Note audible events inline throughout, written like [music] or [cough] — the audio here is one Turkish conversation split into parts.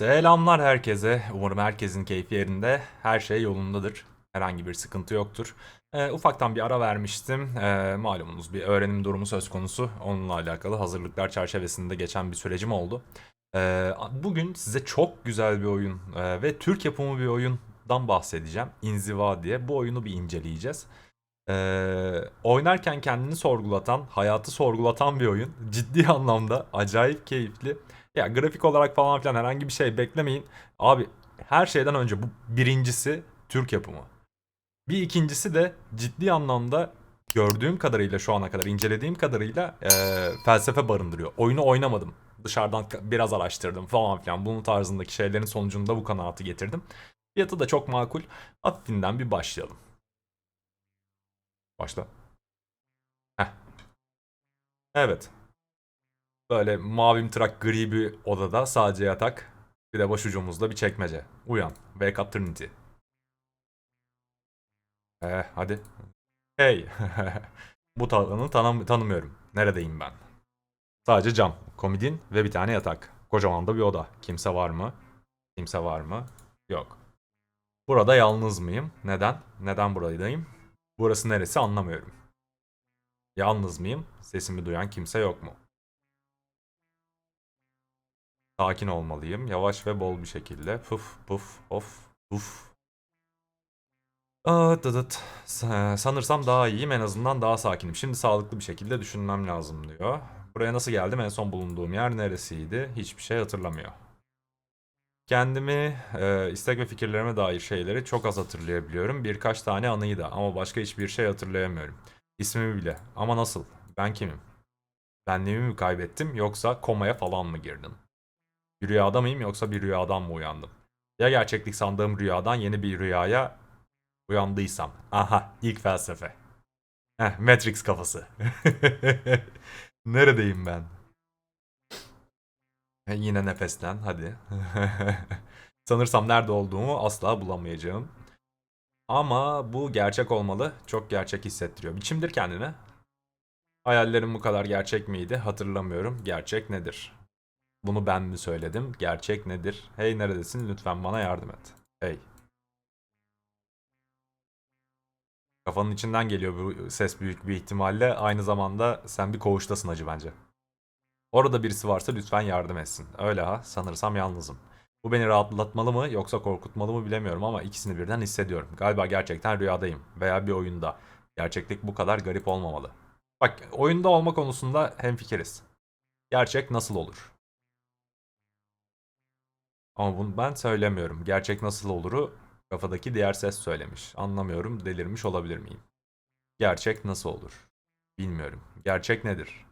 Selamlar herkese. Umarım herkesin keyfi yerinde. Her şey yolundadır. Herhangi bir sıkıntı yoktur. Ee, ufaktan bir ara vermiştim. Ee, malumunuz bir öğrenim durumu söz konusu. Onunla alakalı hazırlıklar çerçevesinde geçen bir sürecim oldu. Ee, bugün size çok güzel bir oyun e, ve Türk yapımı bir oyundan bahsedeceğim. İnziva diye. Bu oyunu bir inceleyeceğiz. Ee, oynarken kendini sorgulatan, hayatı sorgulatan bir oyun. Ciddi [laughs] anlamda acayip keyifli. Ya grafik olarak falan filan herhangi bir şey beklemeyin. Abi her şeyden önce bu birincisi Türk yapımı. Bir ikincisi de ciddi anlamda gördüğüm kadarıyla şu ana kadar incelediğim kadarıyla eee, felsefe barındırıyor. Oyunu oynamadım. Dışarıdan biraz araştırdım falan filan. Bunun tarzındaki şeylerin sonucunda bu kanaatı getirdim. Fiyatı da çok makul. Hafifinden bir başlayalım. Başla. Heh. Evet. Böyle mavi mtırak gri bir odada sadece yatak. Bir de başucumuzda bir çekmece. Uyan. Wake up Trinity. Eh hadi. Hey. [laughs] Bu talanı tanım tanımıyorum. Neredeyim ben? Sadece cam, komodin ve bir tane yatak. Kocaman da bir oda. Kimse var mı? Kimse var mı? Yok. Burada yalnız mıyım? Neden? Neden buradayım? Burası neresi anlamıyorum. Yalnız mıyım? Sesimi duyan kimse yok mu? Sakin olmalıyım. Yavaş ve bol bir şekilde. Puf puf of puf. Aa, dıdıt. Sa- Sanırsam daha iyiyim. En azından daha sakinim. Şimdi sağlıklı bir şekilde düşünmem lazım diyor. Buraya nasıl geldim? En son bulunduğum yer neresiydi? Hiçbir şey hatırlamıyor. Kendimi, e, istek ve fikirlerime dair şeyleri çok az hatırlayabiliyorum. Birkaç tane anıyı da ama başka hiçbir şey hatırlayamıyorum. İsmimi bile. Ama nasıl? Ben kimim? Benliğimi mi kaybettim yoksa komaya falan mı girdim? Bir rüyada mıyım yoksa bir rüyadan mı uyandım? Ya gerçeklik sandığım rüyadan yeni bir rüyaya uyandıysam. Aha ilk felsefe. Heh, Matrix kafası. [laughs] Neredeyim ben? E, yine nefeslen hadi. [laughs] Sanırsam nerede olduğumu asla bulamayacağım. Ama bu gerçek olmalı. Çok gerçek hissettiriyor. Biçimdir kendine. Hayallerim bu kadar gerçek miydi? Hatırlamıyorum. Gerçek nedir? Bunu ben mi söyledim? Gerçek nedir? Hey neredesin? Lütfen bana yardım et. Hey. Kafanın içinden geliyor bu ses büyük bir ihtimalle. Aynı zamanda sen bir koğuştasın acı bence. Orada birisi varsa lütfen yardım etsin. Öyle ha, sanırsam yalnızım. Bu beni rahatlatmalı mı yoksa korkutmalı mı bilemiyorum ama ikisini birden hissediyorum. Galiba gerçekten rüyadayım veya bir oyunda. Gerçeklik bu kadar garip olmamalı. Bak oyunda olma konusunda hemfikiriz. Gerçek nasıl olur? Ama bunu ben söylemiyorum. Gerçek nasıl oluru kafadaki diğer ses söylemiş. Anlamıyorum, delirmiş olabilir miyim? Gerçek nasıl olur? Bilmiyorum. Gerçek nedir?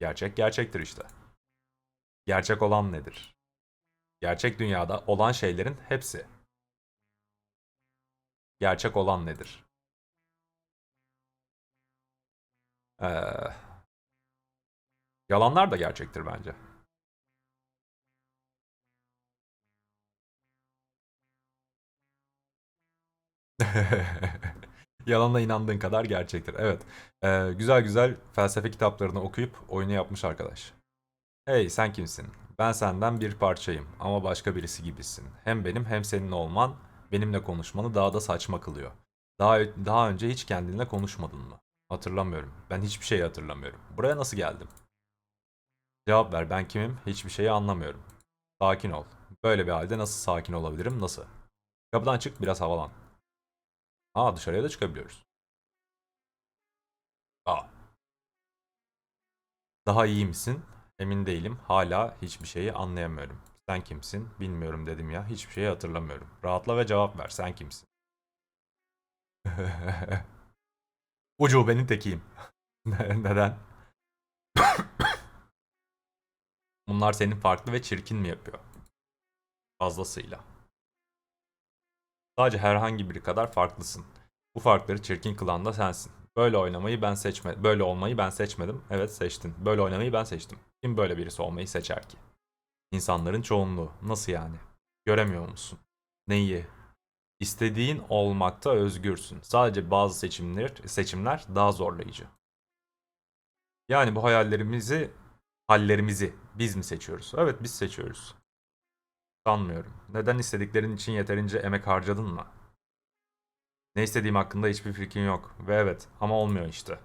Gerçek gerçektir işte. Gerçek olan nedir? Gerçek dünyada olan şeylerin hepsi. Gerçek olan nedir? Ee, yalanlar da gerçektir bence. [laughs] Yalana inandığın kadar gerçektir. Evet. Ee, güzel güzel felsefe kitaplarını okuyup oyunu yapmış arkadaş. Hey sen kimsin? Ben senden bir parçayım ama başka birisi gibisin. Hem benim hem senin olman benimle konuşmanı daha da saçma kılıyor. Daha daha önce hiç kendinle konuşmadın mı? Hatırlamıyorum. Ben hiçbir şeyi hatırlamıyorum. Buraya nasıl geldim? Cevap ver. Ben kimim? Hiçbir şeyi anlamıyorum. Sakin ol. Böyle bir halde nasıl sakin olabilirim? Nasıl? Kapıdan çık biraz havalan. Aa dışarıya da çıkabiliyoruz. Aa. Daha iyi misin? Emin değilim. Hala hiçbir şeyi anlayamıyorum. Sen kimsin? Bilmiyorum dedim ya. Hiçbir şeyi hatırlamıyorum. Rahatla ve cevap ver. Sen kimsin? [laughs] Ucubenin tekiyim. [laughs] Neden? [coughs] Bunlar seni farklı ve çirkin mi yapıyor? Fazlasıyla. Sadece herhangi biri kadar farklısın. Bu farkları çirkin kılan da sensin. Böyle oynamayı ben seçme, böyle olmayı ben seçmedim. Evet seçtin. Böyle oynamayı ben seçtim. Kim böyle birisi olmayı seçer ki? İnsanların çoğunluğu. Nasıl yani? Göremiyor musun? Neyi? İstediğin olmakta özgürsün. Sadece bazı seçimler, seçimler daha zorlayıcı. Yani bu hayallerimizi, hallerimizi biz mi seçiyoruz? Evet biz seçiyoruz. Sanmıyorum. Neden istediklerin için yeterince emek harcadın mı? Ne istediğim hakkında hiçbir fikrin yok. Ve evet ama olmuyor işte.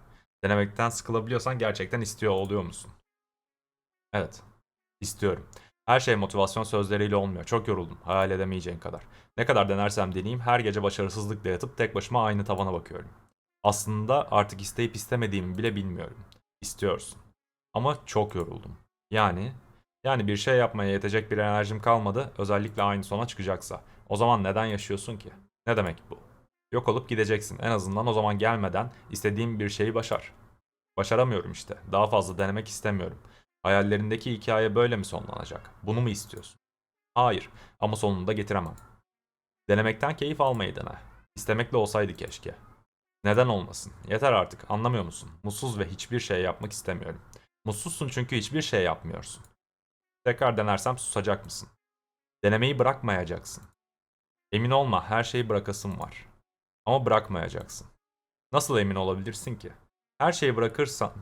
Denemekten sıkılabiliyorsan gerçekten istiyor oluyor musun? Evet. İstiyorum. Her şey motivasyon sözleriyle olmuyor. Çok yoruldum. Hayal edemeyeceğin kadar. Ne kadar denersem deneyeyim her gece başarısızlıkla yatıp tek başıma aynı tavana bakıyorum. Aslında artık isteyip istemediğimi bile bilmiyorum. İstiyorsun. Ama çok yoruldum. Yani yani bir şey yapmaya yetecek bir enerjim kalmadı özellikle aynı sona çıkacaksa. O zaman neden yaşıyorsun ki? Ne demek bu? Yok olup gideceksin. En azından o zaman gelmeden istediğim bir şeyi başar. Başaramıyorum işte. Daha fazla denemek istemiyorum. Hayallerindeki hikaye böyle mi sonlanacak? Bunu mu istiyorsun? Hayır ama sonunda getiremem. Denemekten keyif almayı dene. İstemekle olsaydı keşke. Neden olmasın? Yeter artık anlamıyor musun? Mutsuz ve hiçbir şey yapmak istemiyorum. Mutsuzsun çünkü hiçbir şey yapmıyorsun. Tekrar denersem susacak mısın? Denemeyi bırakmayacaksın. Emin olma her şeyi bırakasın var. Ama bırakmayacaksın. Nasıl emin olabilirsin ki? Her şeyi bırakırsan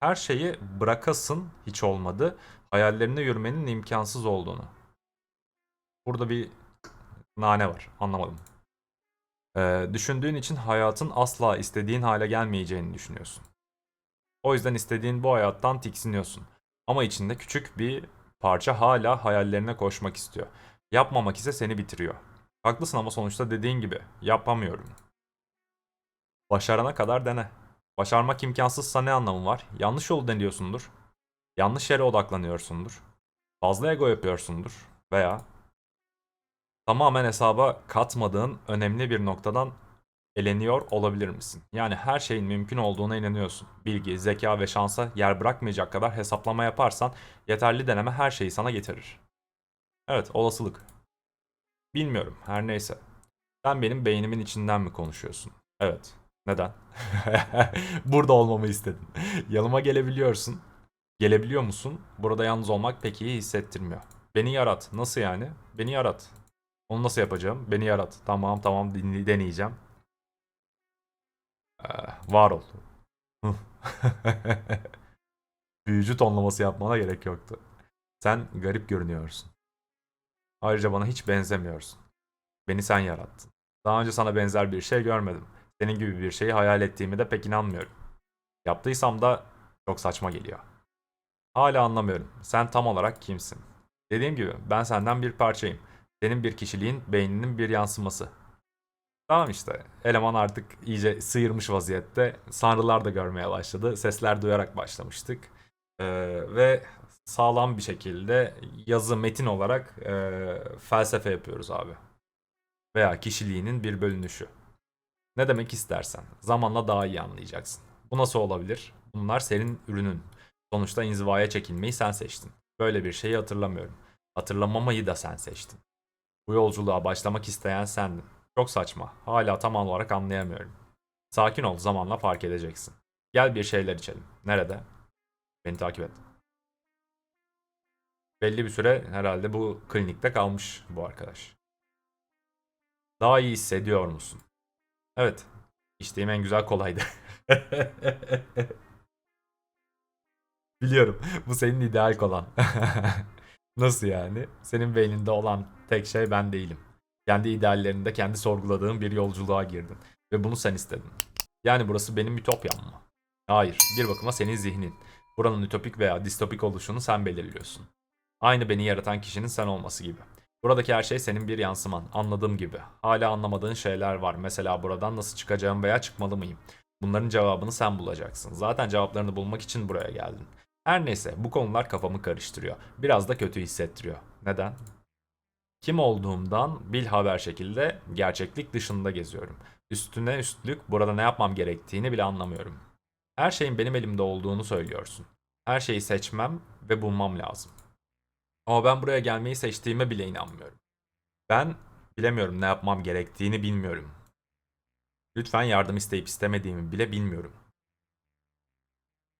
her şeyi bırakasın hiç olmadı. Hayallerine yürümenin imkansız olduğunu. Burada bir nane var. Anlamadım. Ee, düşündüğün için hayatın asla istediğin hale gelmeyeceğini düşünüyorsun. O yüzden istediğin bu hayattan tiksiniyorsun. Ama içinde küçük bir parça hala hayallerine koşmak istiyor. Yapmamak ise seni bitiriyor. Haklısın ama sonuçta dediğin gibi yapamıyorum. Başarana kadar dene. Başarmak imkansızsa ne anlamı var? Yanlış yolu deniyorsundur. Yanlış yere odaklanıyorsundur. Fazla ego yapıyorsundur. Veya tamamen hesaba katmadığın önemli bir noktadan eleniyor olabilir misin? Yani her şeyin mümkün olduğuna inanıyorsun. Bilgi, zeka ve şansa yer bırakmayacak kadar hesaplama yaparsan yeterli deneme her şeyi sana getirir. Evet, olasılık. Bilmiyorum, her neyse. Sen benim beynimin içinden mi konuşuyorsun? Evet. Neden? [laughs] Burada olmamı istedin. Yanıma gelebiliyorsun. Gelebiliyor musun? Burada yalnız olmak pek iyi hissettirmiyor. Beni yarat. Nasıl yani? Beni yarat. Onu nasıl yapacağım? Beni yarat. Tamam tamam deneyeceğim. Ee, var ol. [laughs] Büyücü tonlaması yapmana gerek yoktu. Sen garip görünüyorsun. Ayrıca bana hiç benzemiyorsun. Beni sen yarattın. Daha önce sana benzer bir şey görmedim. Senin gibi bir şeyi hayal ettiğimi de pek inanmıyorum. Yaptıysam da çok saçma geliyor. Hala anlamıyorum. Sen tam olarak kimsin? Dediğim gibi ben senden bir parçayım. Senin bir kişiliğin beyninin bir yansıması. Tamam işte. Eleman artık iyice sıyırmış vaziyette. Sanrılar da görmeye başladı. Sesler duyarak başlamıştık. Ee, ve sağlam bir şekilde yazı metin olarak e, felsefe yapıyoruz abi. Veya kişiliğinin bir bölünüşü. Ne demek istersen. Zamanla daha iyi anlayacaksın. Bu nasıl olabilir? Bunlar senin ürünün. Sonuçta inzivaya çekilmeyi sen seçtin. Böyle bir şeyi hatırlamıyorum. Hatırlamamayı da sen seçtin. Bu yolculuğa başlamak isteyen sendin. Çok saçma. Hala tam olarak anlayamıyorum. Sakin ol, zamanla fark edeceksin. Gel bir şeyler içelim. Nerede? Beni takip et. Belli bir süre herhalde bu klinikte kalmış bu arkadaş. Daha iyi hissediyor musun? Evet. İçtiğim en güzel kolaydı. [laughs] Biliyorum. Bu senin ideal kolan. [laughs] Nasıl yani? Senin beyninde olan tek şey ben değilim. Kendi ideallerinde kendi sorguladığın bir yolculuğa girdin. Ve bunu sen istedin. Yani burası benim ütopyam mı? Hayır. Bir bakıma senin zihnin. Buranın ütopik veya distopik oluşunu sen belirliyorsun. Aynı beni yaratan kişinin sen olması gibi. Buradaki her şey senin bir yansıman. Anladığım gibi. Hala anlamadığın şeyler var. Mesela buradan nasıl çıkacağım veya çıkmalı mıyım? Bunların cevabını sen bulacaksın. Zaten cevaplarını bulmak için buraya geldin. Her neyse bu konular kafamı karıştırıyor. Biraz da kötü hissettiriyor. Neden? Kim olduğumdan bil haber şekilde gerçeklik dışında geziyorum. Üstüne üstlük burada ne yapmam gerektiğini bile anlamıyorum. Her şeyin benim elimde olduğunu söylüyorsun. Her şeyi seçmem ve bulmam lazım. Ama ben buraya gelmeyi seçtiğime bile inanmıyorum. Ben bilemiyorum ne yapmam gerektiğini bilmiyorum. Lütfen yardım isteyip istemediğimi bile bilmiyorum.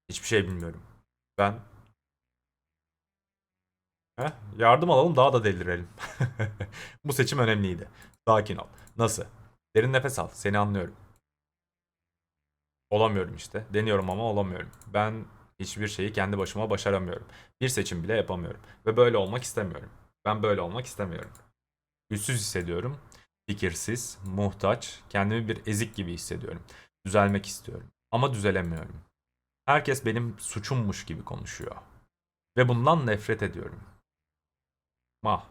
Hiçbir şey bilmiyorum. Ben Heh, yardım alalım daha da delirelim. [laughs] Bu seçim önemliydi. Sakin ol. Nasıl? Derin nefes al. Seni anlıyorum. Olamıyorum işte. Deniyorum ama olamıyorum. Ben hiçbir şeyi kendi başıma başaramıyorum. Bir seçim bile yapamıyorum. Ve böyle olmak istemiyorum. Ben böyle olmak istemiyorum. Güçsüz hissediyorum. Fikirsiz, muhtaç, kendimi bir ezik gibi hissediyorum. Düzelmek istiyorum. Ama düzelemiyorum. Herkes benim suçummuş gibi konuşuyor. Ve bundan nefret ediyorum. Mah.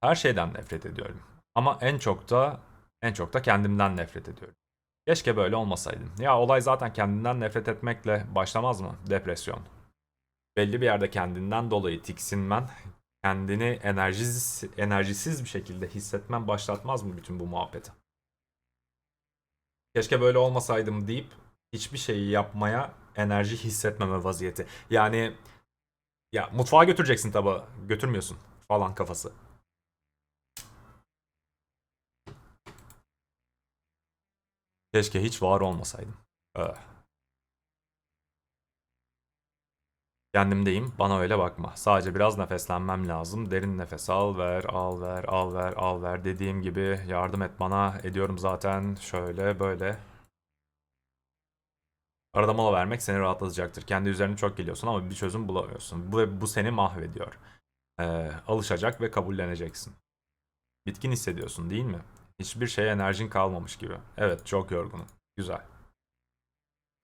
Her şeyden nefret ediyorum. Ama en çok da en çok da kendimden nefret ediyorum. Keşke böyle olmasaydım. Ya olay zaten kendinden nefret etmekle başlamaz mı? Depresyon. Belli bir yerde kendinden dolayı tiksinmen, kendini enerjisiz, enerjisiz bir şekilde hissetmen başlatmaz mı bütün bu muhabbeti? Keşke böyle olmasaydım deyip hiçbir şeyi yapmaya enerji hissetmeme vaziyeti. Yani ya mutfağa götüreceksin tabağı. Götürmüyorsun falan kafası. Keşke hiç var olmasaydım. Öh. Kendimdeyim, bana öyle bakma. Sadece biraz nefeslenmem lazım. Derin nefes al ver, al ver, al ver, al ver. Dediğim gibi yardım et bana. Ediyorum zaten. Şöyle, böyle. Arada mola vermek seni rahatlatacaktır. Kendi üzerine çok geliyorsun ama bir çözüm bulamıyorsun. Bu, bu seni mahvediyor. Ee, alışacak ve kabulleneceksin. Bitkin hissediyorsun değil mi? Hiçbir şeye enerjin kalmamış gibi. Evet, çok yorgunum. Güzel.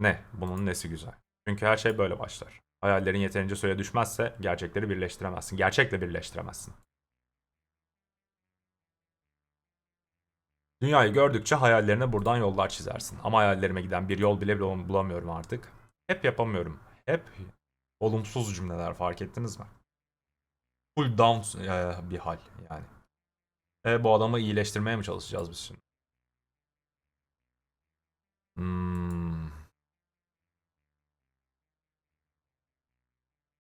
Ne? Bunun nesi güzel? Çünkü her şey böyle başlar. Hayallerin yeterince suya düşmezse gerçekleri birleştiremezsin. Gerçekle birleştiremezsin. Dünyayı gördükçe hayallerine buradan yollar çizersin. Ama hayallerime giden bir yol bile bul- bulamıyorum artık. Hep yapamıyorum. Hep olumsuz cümleler fark ettiniz mi? Full down e, bir hal yani. E, bu adamı iyileştirmeye mi çalışacağız biz şimdi?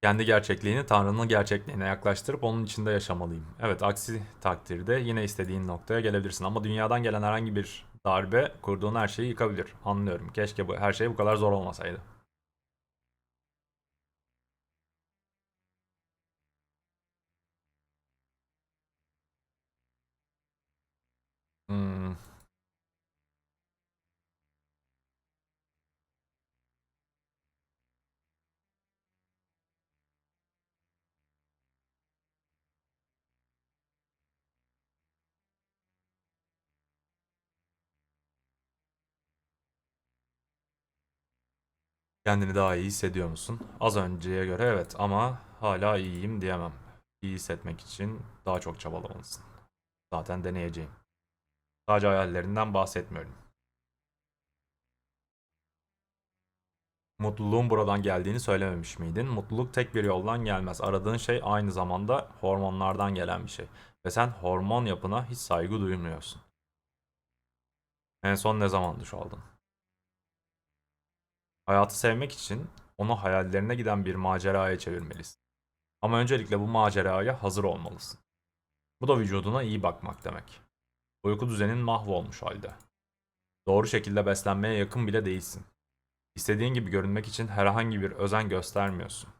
Kendi gerçekliğini Tanrı'nın gerçekliğine yaklaştırıp onun içinde yaşamalıyım. Evet, aksi takdirde yine istediğin noktaya gelebilirsin. Ama dünyadan gelen herhangi bir darbe kurduğun her şeyi yıkabilir. Anlıyorum. Keşke bu, her şey bu kadar zor olmasaydı. Kendini daha iyi hissediyor musun? Az önceye göre evet ama hala iyiyim diyemem. İyi hissetmek için daha çok çabalamalısın. Zaten deneyeceğim. Sadece hayallerinden bahsetmiyorum. Mutluluğun buradan geldiğini söylememiş miydin? Mutluluk tek bir yoldan gelmez. Aradığın şey aynı zamanda hormonlardan gelen bir şey. Ve sen hormon yapına hiç saygı duymuyorsun. En son ne zaman duş aldın? Hayatı sevmek için onu hayallerine giden bir maceraya çevirmelisin. Ama öncelikle bu maceraya hazır olmalısın. Bu da vücuduna iyi bakmak demek. Uyku düzenin mahvolmuş halde. Doğru şekilde beslenmeye yakın bile değilsin. İstediğin gibi görünmek için herhangi bir özen göstermiyorsun.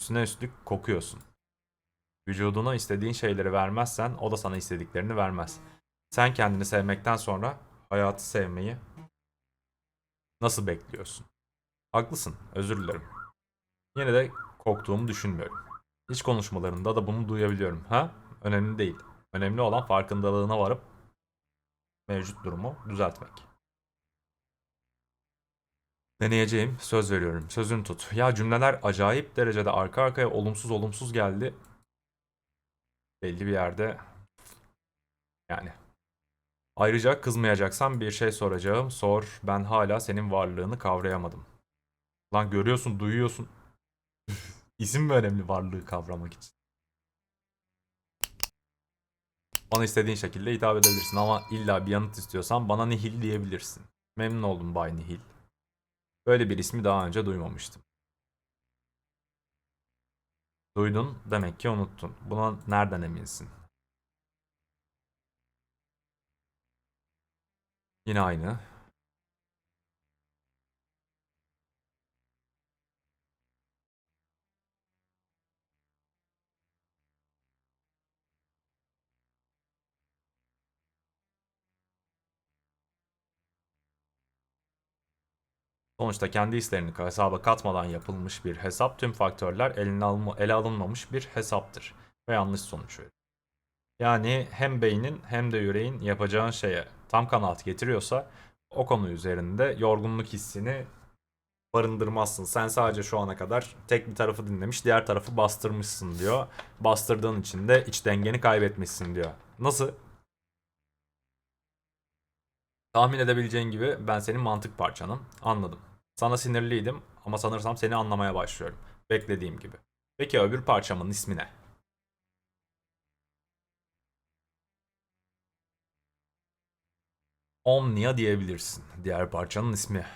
Üstüne üstlük kokuyorsun. Vücuduna istediğin şeyleri vermezsen o da sana istediklerini vermez. Sen kendini sevmekten sonra hayatı sevmeyi nasıl bekliyorsun? Haklısın, özür dilerim. Yine de korktuğumu düşünmüyorum. Hiç konuşmalarında da bunu duyabiliyorum. Ha? Önemli değil. Önemli olan farkındalığına varıp mevcut durumu düzeltmek. Deneyeceğim, söz veriyorum. Sözünü tut. Ya cümleler acayip derecede arka arkaya olumsuz olumsuz geldi. Belli bir yerde yani. Ayrıca kızmayacaksan bir şey soracağım. Sor. Ben hala senin varlığını kavrayamadım. Lan görüyorsun, duyuyorsun. [laughs] İsim mi önemli varlığı kavramak için? Bana istediğin şekilde hitap edebilirsin ama illa bir yanıt istiyorsan bana Nihil diyebilirsin. Memnun oldum Bay Nihil. Böyle bir ismi daha önce duymamıştım. Duydun, demek ki unuttun. Buna nereden eminsin? Yine aynı. Sonuçta kendi hislerini hesaba katmadan yapılmış bir hesap tüm faktörler eline alma, ele alınmamış bir hesaptır. ve yanlış sonuç verir. Yani hem beynin hem de yüreğin yapacağın şeye tam kanaat getiriyorsa o konu üzerinde yorgunluk hissini barındırmazsın. Sen sadece şu ana kadar tek bir tarafı dinlemiş, diğer tarafı bastırmışsın diyor. Bastırdığın için de iç dengeni kaybetmişsin diyor. Nasıl? Tahmin edebileceğin gibi ben senin mantık parçanım. Anladım. Sana sinirliydim ama sanırsam seni anlamaya başlıyorum. Beklediğim gibi. Peki öbür parçamın ismi ne? Omnia diyebilirsin. Diğer parçanın ismi.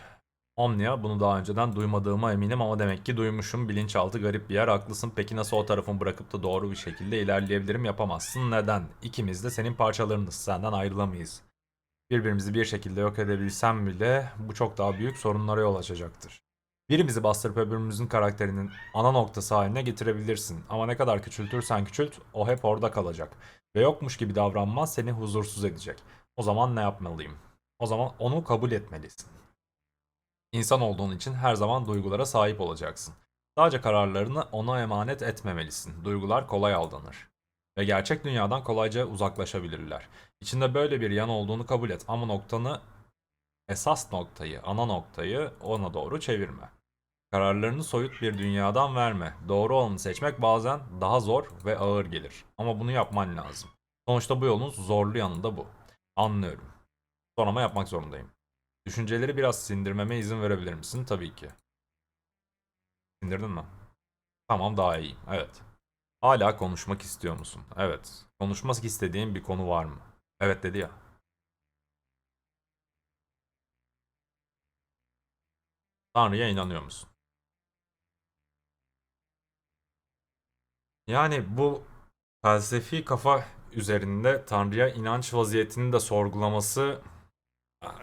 Omnia bunu daha önceden duymadığıma eminim ama demek ki duymuşum. Bilinçaltı garip bir yer haklısın. Peki nasıl o tarafımı bırakıp da doğru bir şekilde ilerleyebilirim yapamazsın. Neden? İkimiz de senin parçalarınız. Senden ayrılamayız. Birbirimizi bir şekilde yok edebilsem bile bu çok daha büyük sorunlara yol açacaktır. Birimizi bastırıp öbürümüzün karakterinin ana noktası haline getirebilirsin. Ama ne kadar küçültürsen küçült o hep orada kalacak. Ve yokmuş gibi davranmaz seni huzursuz edecek. O zaman ne yapmalıyım? O zaman onu kabul etmelisin. İnsan olduğun için her zaman duygulara sahip olacaksın. Sadece kararlarını ona emanet etmemelisin. Duygular kolay aldanır. Ve gerçek dünyadan kolayca uzaklaşabilirler. İçinde böyle bir yan olduğunu kabul et ama noktanı, esas noktayı, ana noktayı ona doğru çevirme. Kararlarını soyut bir dünyadan verme. Doğru olanı seçmek bazen daha zor ve ağır gelir. Ama bunu yapman lazım. Sonuçta bu yolun zorlu yanı da bu. Anlıyorum. Son ama yapmak zorundayım. Düşünceleri biraz sindirmeme izin verebilir misin? Tabii ki. Sindirdin mi? Tamam daha iyi. Evet. Hala konuşmak istiyor musun? Evet. Konuşmak istediğin bir konu var mı? Evet dedi ya. Tanrı'ya inanıyor musun? Yani bu felsefi kafa üzerinde Tanrı'ya inanç vaziyetini de sorgulaması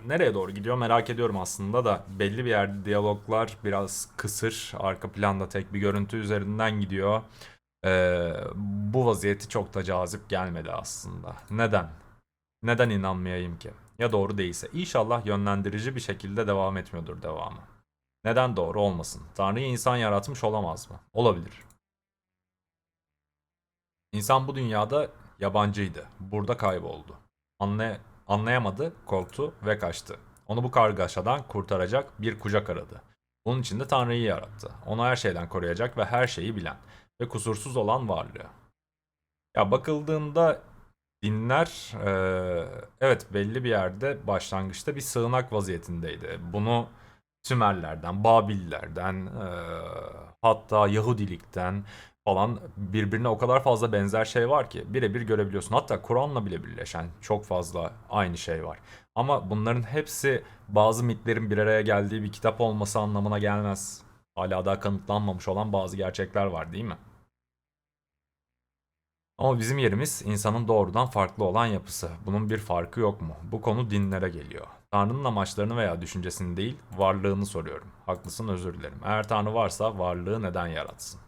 nereye doğru gidiyor merak ediyorum aslında da belli bir yerde diyaloglar biraz kısır arka planda tek bir görüntü üzerinden gidiyor ee, bu vaziyeti çok da cazip gelmedi aslında. Neden? Neden inanmayayım ki? Ya doğru değilse? İnşallah yönlendirici bir şekilde devam etmiyordur devamı. Neden doğru olmasın? Tanrı'yı insan yaratmış olamaz mı? Olabilir. İnsan bu dünyada yabancıydı. Burada kayboldu. Anlay Anlayamadı, korktu ve kaçtı. Onu bu kargaşadan kurtaracak bir kucak aradı. Bunun için de Tanrı'yı yarattı. Onu her şeyden koruyacak ve her şeyi bilen ve kusursuz olan varlığı. Ya bakıldığında dinler e, evet belli bir yerde başlangıçta bir sığınak vaziyetindeydi. Bunu Sümerlerden, Babillerden, e, hatta Yahudilikten falan birbirine o kadar fazla benzer şey var ki birebir görebiliyorsun. Hatta Kur'an'la bile birleşen çok fazla aynı şey var. Ama bunların hepsi bazı mitlerin bir araya geldiği bir kitap olması anlamına gelmez. Hala daha kanıtlanmamış olan bazı gerçekler var değil mi? Ama bizim yerimiz insanın doğrudan farklı olan yapısı. Bunun bir farkı yok mu? Bu konu dinlere geliyor. Tanrı'nın amaçlarını veya düşüncesini değil, varlığını soruyorum. Haklısın özür dilerim. Eğer Tanrı varsa varlığı neden yaratsın?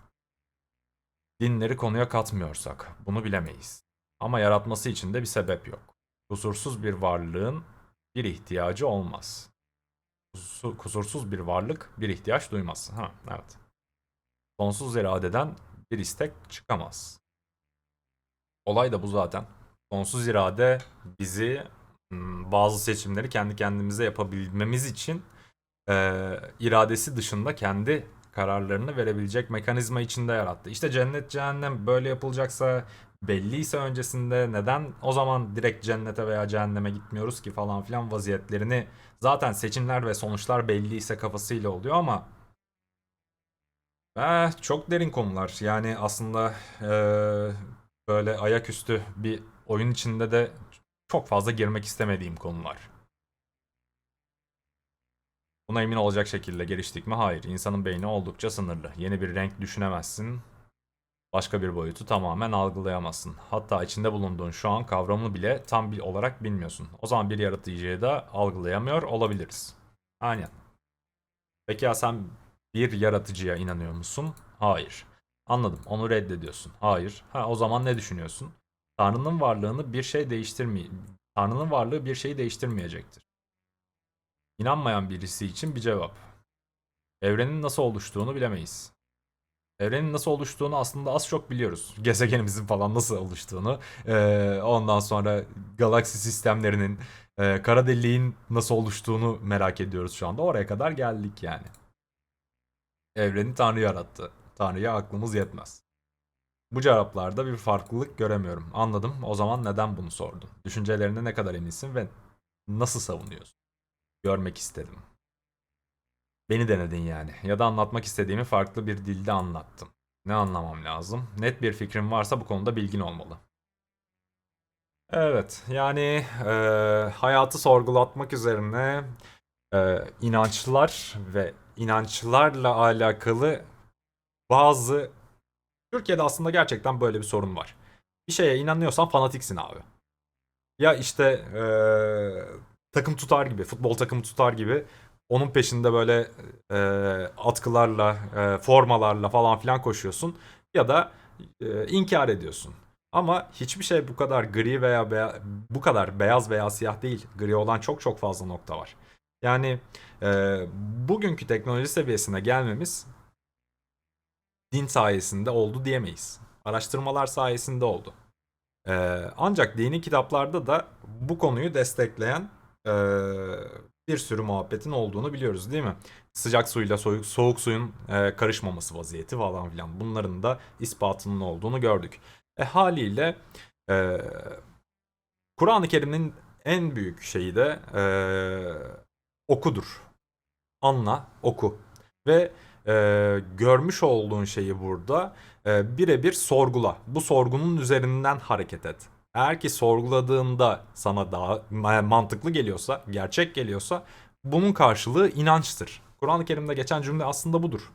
Dinleri konuya katmıyorsak bunu bilemeyiz. Ama yaratması için de bir sebep yok. Kusursuz bir varlığın bir ihtiyacı olmaz. Kusursuz bir varlık bir ihtiyaç duymaz. Ha, evet. Sonsuz iradeden bir istek çıkamaz. Olay da bu zaten. Sonsuz irade bizi hmm, bazı seçimleri kendi kendimize yapabilmemiz için e, iradesi dışında kendi kararlarını verebilecek mekanizma içinde yarattı. İşte cennet cehennem böyle yapılacaksa belliyse öncesinde neden o zaman direkt cennete veya cehenneme gitmiyoruz ki falan filan vaziyetlerini zaten seçimler ve sonuçlar belliyse kafasıyla oluyor ama eh, çok derin konular. Yani aslında ee, böyle ayaküstü bir oyun içinde de çok fazla girmek istemediğim konular. Buna emin olacak şekilde geliştik mi? Hayır. İnsanın beyni oldukça sınırlı. Yeni bir renk düşünemezsin. Başka bir boyutu tamamen algılayamazsın. Hatta içinde bulunduğun şu an kavramını bile tam bir olarak bilmiyorsun. O zaman bir yaratıcıyı da algılayamıyor olabiliriz. Aynen. Peki ya sen bir yaratıcıya inanıyor musun? Hayır. Anladım. Onu reddediyorsun. Hayır. Ha o zaman ne düşünüyorsun? Tanrı'nın varlığını bir şey değiştirmey Tanrı'nın varlığı bir şeyi değiştirmeyecektir. İnanmayan birisi için bir cevap. Evrenin nasıl oluştuğunu bilemeyiz. Evrenin nasıl oluştuğunu aslında az çok biliyoruz. [laughs] Gezegenimizin falan nasıl oluştuğunu. Ondan sonra galaksi sistemlerinin, e, kara deliğin nasıl oluştuğunu merak ediyoruz şu anda. Oraya kadar geldik yani. Evreni Tanrı yarattı. Tanrı'ya aklımız yetmez. Bu cevaplarda bir farklılık göremiyorum. Anladım. O zaman neden bunu sordun? Düşüncelerine ne kadar eminsin ve nasıl savunuyorsun? Görmek istedim. Beni denedin yani. Ya da anlatmak istediğimi farklı bir dilde anlattın. Ne anlamam lazım? Net bir fikrin varsa bu konuda bilgin olmalı. Evet, yani e, hayatı sorgulatmak üzerine e, inançlar ve inançlarla alakalı bazı Türkiye'de aslında gerçekten böyle bir sorun var. Bir şeye inanıyorsan fanatiksin abi. Ya işte e, takım tutar gibi, futbol takımı tutar gibi onun peşinde böyle e, atkılarla, e, formalarla falan filan koşuyorsun ya da e, inkar ediyorsun. Ama hiçbir şey bu kadar gri veya beya- bu kadar beyaz veya siyah değil. Gri olan çok çok fazla nokta var. Yani e, bugünkü teknoloji seviyesine gelmemiz din sayesinde oldu diyemeyiz. Araştırmalar sayesinde oldu. E, ancak dini kitaplarda da bu konuyu destekleyen e, bir sürü muhabbetin olduğunu biliyoruz değil mi? Sıcak suyla soğuk, soğuk suyun e, karışmaması vaziyeti falan filan. Bunların da ispatının olduğunu gördük. E haliyle e, Kur'an-ı Kerim'in en büyük şeyi de e, okudur. Anla, oku. Ve e, görmüş olduğun şeyi burada e, birebir sorgula. Bu sorgunun üzerinden hareket et. Eğer ki sorguladığında sana daha ma- mantıklı geliyorsa, gerçek geliyorsa bunun karşılığı inançtır. Kur'an-ı Kerim'de geçen cümle aslında budur.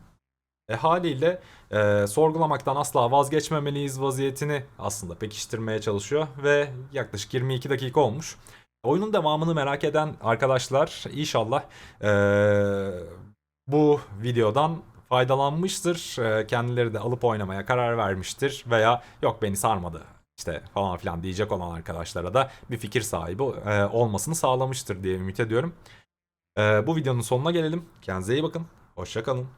E haliyle e, sorgulamaktan asla vazgeçmemeliyiz vaziyetini aslında pekiştirmeye çalışıyor ve yaklaşık 22 dakika olmuş. Oyunun devamını merak eden arkadaşlar inşallah e, bu videodan faydalanmıştır. E, kendileri de alıp oynamaya karar vermiştir veya yok beni sarmadı işte falan filan diyecek olan arkadaşlara da bir fikir sahibi e, olmasını sağlamıştır diye ümit ediyorum. E, bu videonun sonuna gelelim. Kendinize iyi bakın. Hoşçakalın.